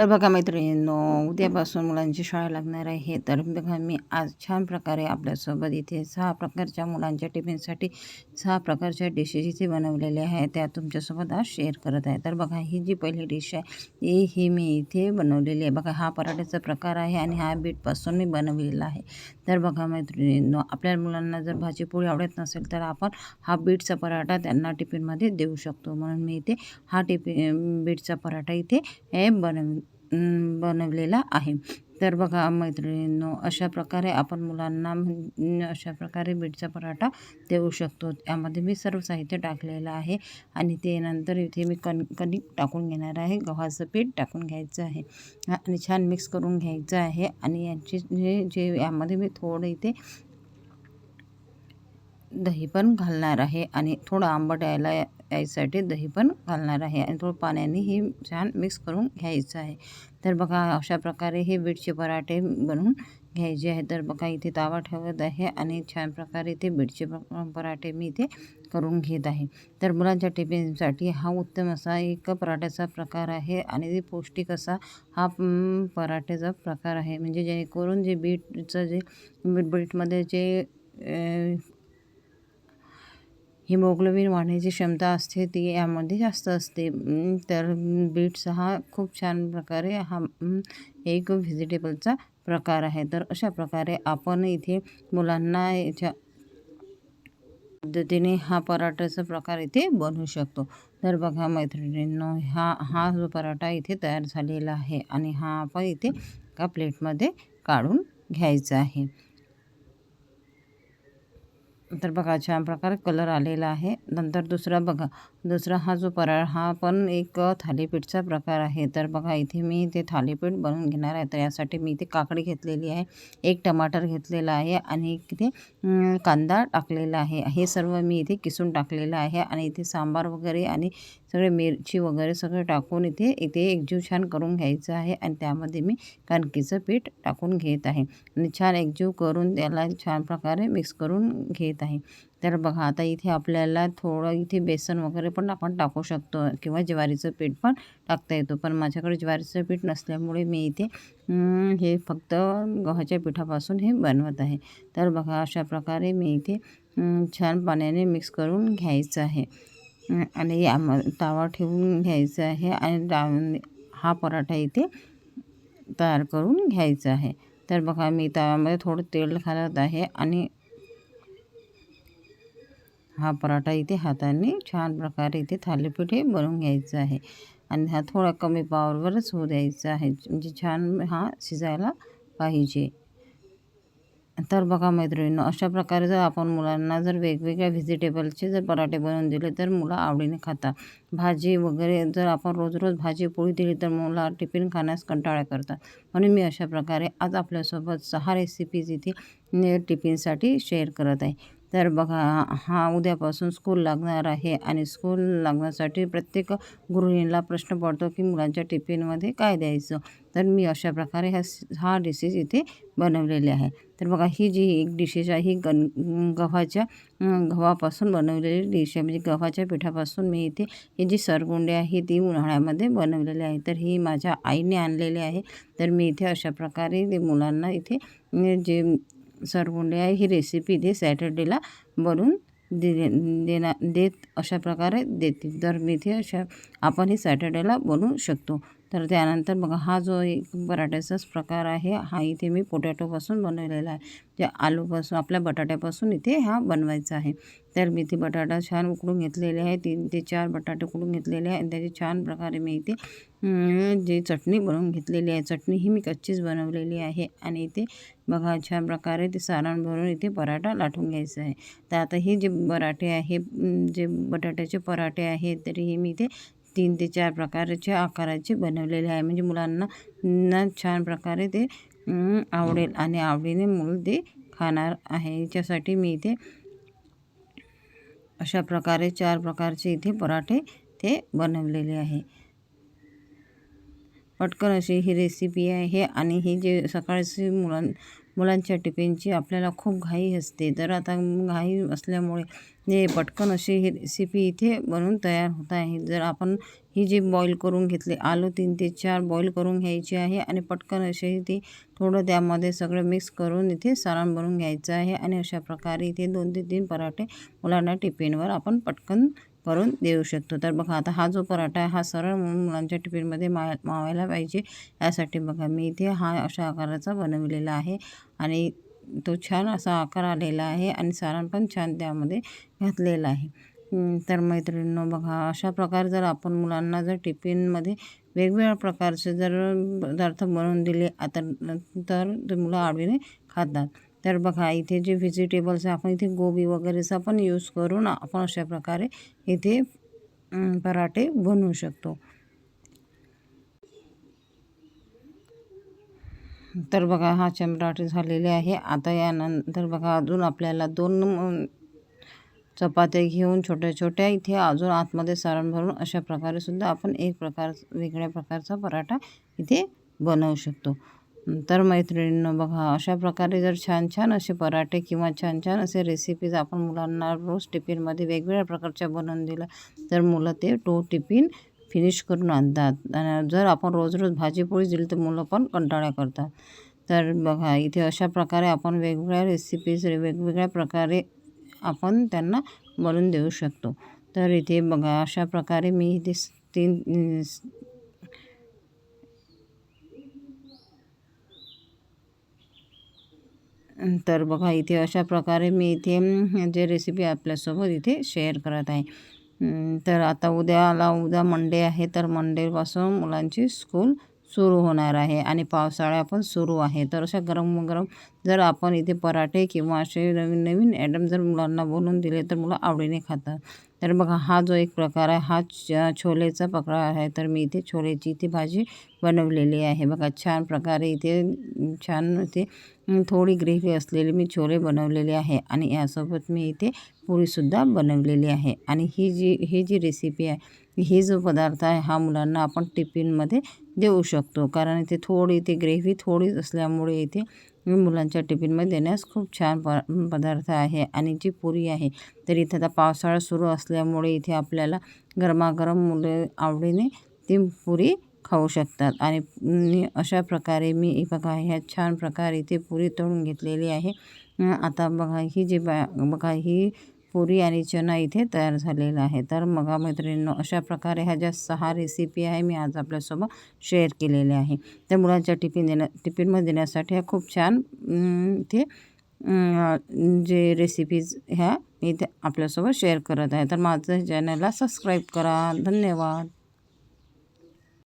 तर बघा मैत्रिणींनो उद्यापासून मुलांची शाळा लागणार आहे. तर बघा मी आज छान प्रकारे आपल्यासोबत इथे सहा प्रकारच्या मुलांच्या टिफिनसाठी सहा प्रकारच्या डिशेस इथे बनवलेल्या आहेत. त्या तुमच्यासोबत आज शेअर करत आहे. तर बघा ही जी पहिली डिश आहे ही ही मी इथे बनवलेली आहे. बघा हा पराठ्याचा प्रकार आहे आणि हा बीटपासून मी बनवलेला आहे. तर बघा मैत्रिणींनो आपल्या मुलांना जर भाजीपोळी आवडत नसेल तर आपण हा बीटचा पराठा त्यांना टिफिनमध्ये देऊ शकतो. म्हणून मी इथे हा टिफिन बीटचा पराठा इथे हे बनव बनवलेला आहे. तर बघा मैत्रिणींनो अशा प्रकारे आपण मुलांना अशा प्रकारे बीटचा पराठा देऊ शकतो. त्यामध्ये मी सर्व साहित्य टाकलेलं आहे आणि ते नंतर इथे मी कण कणिक टाकून घेणार आहे. गव्हाचं पीठ टाकून घ्यायचं आहे आणि छान मिक्स करून घ्यायचं आहे आणि यांची जे यामध्ये मी थोडं इथे दही पण घालणार आहे आणि थोडं आंबट यायला यासाठी दही पण घालणार आहे. आणि थोडं पाण्याने हे छान मिक्स करून घ्यायचं आहे. तर बघा अशा प्रकारे हे बीटचे पराठे बनवून घ्यायचे आहे. तर बघा इथे तावा ठेवत आहे आणि छान प्रकारे इथे बीटचे पराठे मी इथे करून घेत आहे. तर मुलांच्या टिफिनसाठी हा उत्तम असा एक पराठ्याचा प्रकार आहे आणि पौष्टिक असा हा पराठ्याचा प्रकार आहे. म्हणजे जेणेकरून जे बीटचं जे बीट बीटमध्ये जे हिमोग्लोबिन वाढण्याची क्षमता असते ती यामध्ये जास्त असते. तर बीट्स हा खूप छान प्रकारे हा एक व्हेजिटेबलचा प्रकार आहे. तर अशा प्रकारे आपण इथे मुलांना याच्या पद्धतीने हा पराठाचा प्रकार इथे बनवू शकतो. तर बघा मैत्रिणींनो हा हा जो पराठा इथे तयार झालेला आहे आणि हा आपण इथे एका प्लेटमध्ये काढून घ्यायचा आहे. तर बघा छान प्रकारे कलर आलेला आहे. नंतर दुसरा बघा दुसरा हा जो पराळ हा पण एक थालीपीठचा प्रकार आहे. तर बघा इथे मी ते थालीपीठ बनवून घेणार आहे. तर यासाठी मी इथे काकडी घेतलेली आहे एक टमाटर घेतलेला आहे आणि इथे कांदा टाकलेला आहे. हे सर्व मी इथे किसून टाकलेलं आहे आणि इथे सांबार वगैरे आणि सगळे मिरची वगैरे सगळं टाकून इथे इथे एकजीव छान करून घ्यायचं आहे आणि त्यामध्ये मी कणकीचं पीठ टाकून घेत आहे. आणि छान एकजीव करून त्याला छान प्रकारे मिक्स करून घेत आहे. तर बघा आता इथे आपल्याला थोडं इथे बेसन वगैरे पण आपण टाकू शकतो किंवा ज्वारीचं पीठ पण टाकता येतो. पण माझ्याकडे ज्वारीचं पीठ नसल्यामुळे मी इथे हे फक्त गव्हाच्या पिठापासून हे बनवत आहे. तर बघा अशा प्रकारे मी इथे छान पाण्याने मिक्स करून घ्यायचं आहे. आणि या तावा ठेवून घ्यायचा आहे आणि हा पराठा इथे तयार करून घ्यायचा आहे. तर बघा मी तव्यामध्ये थोडं तेल घालत आहे आणि हा पराठा इथे हाताने छान प्रकारे इथे थालीपीठ हे बनवून घ्यायचं आहे. आणि हा थोडा कमी पावरवरच होऊ द्यायचा आहे. म्हणजे छान हा शिजायला पाहिजे. तर बघा मैत्रिणींनो अशा प्रकारे जर आपण मुलांना जर वेगवेगळ्या व्हेजिटेबलचे जर पराठे बनवून दिले तर मुलं आवडीने खाता भाजी वगैरे जर आपण रोज रोज भाजी पोळी दिली तर मुलं टिफिन खाण्यास कंटाळा करतात. म्हणून मी अशा प्रकारे आज आपल्यासोबत सहा रेसिपीज इथे टिफिनसाठी शेअर करत आहे. तर बघा हा उद्यापासून स्कूल लागणार आहे आणि स्कूल लागण्यासाठी प्रत्येक गृहिणीला प्रश्न पडतो की मुलांच्या टिफिनमध्ये काय द्यायचं? तर मी अशा प्रकारे ह्या हा डिशेस इथे बनवलेले आहे. तर बघा ही जी एक डिशेस आहे ही गन गव्हाच्या गव्हापासून बनवलेली डिश आहे. म्हणजे गव्हाच्या पिठापासून मी इथे ही जी सरगुंडी आहे ती उन्हाळ्यामध्ये बनवलेली आहे. तर ही माझ्या आईने आणलेली आहे. तर मी इथे अशा प्रकारे मुलांना इथे जे सरगुंडे आहे ही रेसिपी इथे सॅटर्डेला बनवून दे देना देत अशा प्रकारे देतील. तर मी इथे अशा आपण हे सॅटर्डेला बनवू शकतो. तर त्यानंतर बघा हा जो एक बटाट्याचाच प्रकार आहे हा इथे मी पोटॅटोपासून बनवलेला आहे. जे आलूपासून आपल्या बटाट्यापासून इथे हा बनवायचा आहे. तर मी इथे बटाटा छान उकडून घेतलेले आहे तीन ते चार बटाटे उकडून घेतलेले आहे. आणि त्याची छान प्रकारे मी इथे जी चटणी बनवून घेतलेली आहे चटणी ही मी कच्चीच बनवलेली आहे. आणि इथे बघा छान प्रकारे ते सारण भरून इथे पराठा लाटून घ्यायचा आहे. तर आता हे जे पराठे आहे जे बटाट्याचे पराठे आहेत तरी हे मी इथे तीन ते चार प्रकारचे आकाराचे बनवलेले आहे. म्हणजे मुलांना ना छान प्रकारे ते आवडेल आणि आवडीने मुलं ते खाणार आहे. याच्यासाठी मी इथे अशा प्रकारे चार प्रकारचे इथे पराठे ते बनवलेले आहे. पटकन अशी ही रेसिपी आहे. आणि ही जे सकाळची मुलां मुलांच्या टिफिनची आपल्याला खूप घाई असते. तर आता घाई असल्यामुळे हे पटकन अशी ही रेसिपी इथे बनवून तयार होत आहे. जर आपण ही जी बॉईल करून घेतली आलू तीन ते चार बॉईल करून घ्यायची आहे आणि पटकन अशी ती थोडं त्यामध्ये सगळं मिक्स करून इथे सारण बनवून घ्यायचं आहे आणि अशा प्रकारे इथे दोन ते तीन पराठे मुलांना टिफिनवर आपण पटकन करून देऊ शकतो. तर बघा आता हा जो पराठा आहे हा सरळ म्हणून मुलांच्या टिफिनमध्ये मा मावायला पाहिजे. यासाठी बघा मी इथे हा अशा आकाराचा बनवलेला आहे आणि तो छान असा आकार आलेला आहे आणि सारण पण छान त्यामध्ये घातलेला आहे. तर मैत्रिणींनो बघा अशा प्रकारे जर आपण मुलांना जर टिफिनमध्ये वेगवेगळ्या प्रकारचे जर पदार्थ बनवून दिले आता तर ते मुलं आवडीने खातात. तर बघा इथे जे व्हेजिटेबल्स आहे आपण इथे गोबी वगैरेचा पण यूज करून आपण अशा प्रकारे इथे पराठे बनवू शकतो. तर बघा हा पराठे झालेले आहे. आता यानंतर बघा अजून आपल्याला दोन चपात्या घेऊन छोट्या छोट्या इथे अजून आतमध्ये सारण भरून अशा प्रकारे सुद्धा आपण एक प्रकार वेगळ्या प्रकारचा पराठा इथे बनवू शकतो. तर मैत्रिणींनो बघा अशा प्रकारे जर छान छान असे पराठे किंवा छान छान असे रेसिपीज आपण मुलांना रोज टिफिनमध्ये वेगवेगळ्या प्रकारच्या बनवून दिल्या तर मुलं ते तो टिफिन फिनिश करून आणतात. आणि जर आपण रोज रोज भाजीपोळी दिली तर मुलं पण कंटाळा करतात. तर बघा इथे अशा प्रकारे आपण वेगवेगळ्या रेसिपीज वेगवेगळ्या प्रकारे आपण त्यांना बनवून देऊ शकतो. तर इथे बघा अशा प्रकारे मी इथे तीन तर बघा इथे अशा प्रकारे मी इथे जे रेसिपी आपल्यासोबत इथे शेअर करत आहे. तर आता उद्याला उद्या मंडे आहे तर मंडेपासून मुलांची स्कूल सुरू होणार आहे आणि पावसाळा पण सुरू आहे. तर अशा गरम गरम जर आपण इथे पराठे किंवा असे नवीन नवीन ॲडम जर मुलांना बनवून दिले तर मुलं आवडीने खातात. तर बघा हा जो एक प्रकार आहे हा छोलेचा प्रकार आहे. तर मी इथे छोलेची इथे भाजी बनवलेली आहे. बघा छान प्रकारे इथे छान इथे थोडी ग्रेव्ही असलेली मी छोले बनवलेले आहे. आणि यासोबत मी इथे पुरीसुद्धा बनवलेली आहे. आणि ही जी ही जी रेसिपी आहे ही जो पदार्थ आहे हा मुलांना आपण टिफिनमध्ये देऊ शकतो. कारण इथे थोडी इथे ग्रेव्ही थोडीच असल्यामुळे इथे मुलांच्या टिफिनमध्ये देण्यास खूप छान प पदार्थ आहे आणि जी पुरी आहे तर इथे आता पावसाळा सुरू असल्यामुळे इथे आपल्याला गरमागरम मुले आवडीने ती पुरी खाऊ शकतात. आणि अशा प्रकारे मी बघा ह्या छान प्रकारे इथे पुरी तळून घेतलेली आहे. आता बघा ही जी बा बघा ही पुरी आणि चना इथे तयार झालेला आहे. तर मग मैत्रिणींनो अशा प्रकारे ह्या ज्या सहा रेसिपी आहे मी आज आपल्यासोबत शेअर केलेल्या आहे. त्या मुलांच्या टिफिन देण्या टिफिनमध्ये देण्यासाठी ह्या खूप छान इथे जे रेसिपीज ह्या मी इथे आपल्यासोबत शेअर करत आहे. तर माझं चॅनलला सबस्क्राईब करा. धन्यवाद.